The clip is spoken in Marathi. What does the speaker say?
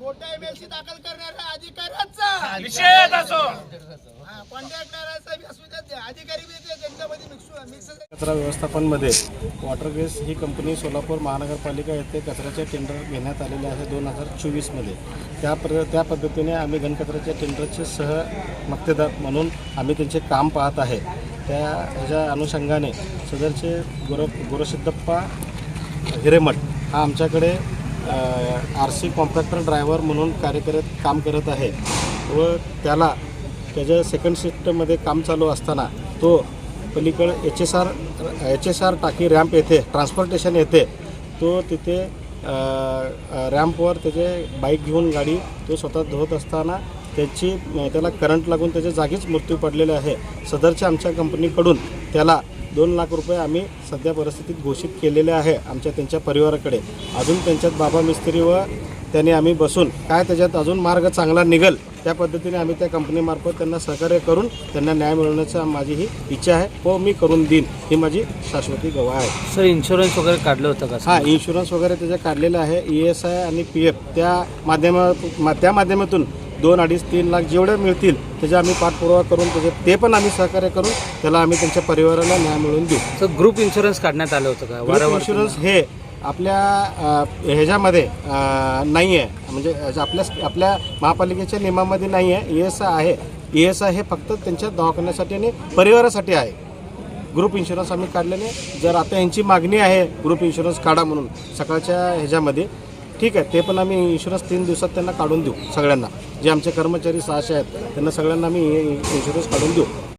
पैसे दाखल करणाऱ्या अधिकाऱ्याचा निषेध असो. कचरा व्यवस्थापनमध्ये वॉटर गेस ही कंपनी सोलापूर महानगरपालिका येथे कचऱ्याचे टेंडर घेण्यात आलेले आहे दोन हजार चोवीसमध्ये. त्या प्र त्या पद्धतीने आम्ही घनकचऱ्याच्या टेंडरचे सह मक्तेदार म्हणून आम्ही त्यांचे काम पाहत आहे. त्या ह्याच्या अनुषंगाने सदरचे गुर गुरसिद्धप्पा हिरेमठ हा आमच्याकडे आर सी कॉम्पॅक्टर ड्रायव्हर म्हणून कार्य करत काम करत आहे. व त्याला त्याच्या सेकंड शिफ्टमध्ये काम चालू असताना तो पलीकडे H S R H S R टाकी रॅम्प येथे ट्रान्सपोर्टेशन येथे तो तिथे रॅम्पवर त्याचे बाईक घेऊन गाडी तो स्वतः धुवत असताना त्याची त्याला करंट लागून त्याच्या जागीच मृत्यू पडलेला आहे. सदरच्या आमच्या कंपनीकडून त्याला दोन लाख रुपये आम्ही सध्या परिस्थितीत घोषित केलेले आहे आमच्या त्यांच्या परिवाराकडे. अजून त्यांच्यात बाबा मिस्त्री व त्यांनी आम्ही बसून काय त्याच्यात अजून मार्ग चांगला निघेल त्या पद्धतीने आम्ही त्या कंपनीमार्फत त्यांना सहकार्य करून त्यांना न्याय मिळवण्याचा माझी ही इच्छा आहे. व मी करून देईन. ही माझी शाश्वती गवाह आहे. सर इन्शुरन्स वगैरे काढलं होतं का? हा इन्शुरन्स वगैरे त्याचं काढलेलं आहे. ई एस आय आणि पी एफ त्या माध्यमा मा- त्या माध्यमातून दोन अडीच तीन लाख जेवढे मिळतील त्याचा आम्ही पाठपुरावा करून त्याचे ते पण आम्ही सहकार्य करून त्याला आम्ही त्यांच्या परिवाराला न्याय मिळवून देऊ. सर ग्रुप इन्शुरन्स काढण्यात आलं होतं का? ग्रुप वारंवार इन्शुरन्स हे आपल्या ह्याच्यामध्ये नाही आहे म्हणजे आपल्या आपल्या महापालिकेच्या नियमामध्ये नाही आहे ई एस आय आहे. ई एस आय हे फक्त त्यांच्या दवाखान्यासाठी आणि परिवारासाठी आहे. ग्रुप इन्शुरन्स आम्ही काढलेले. जर आता यांची मागणी आहे ग्रुप इन्शुरन्स काढा म्हणून सकाळच्या ह्याच्यामध्ये ठीक आहे ते पण आम्ही इन्शुरन्स तीन दिवसात त्यांना काढून देऊ सगळ्यांना. जे आमचे कर्मचारी सहाशे आहेत त्यांना सगळ्यांना आम्ही इन्शुरन्स काढून देऊ.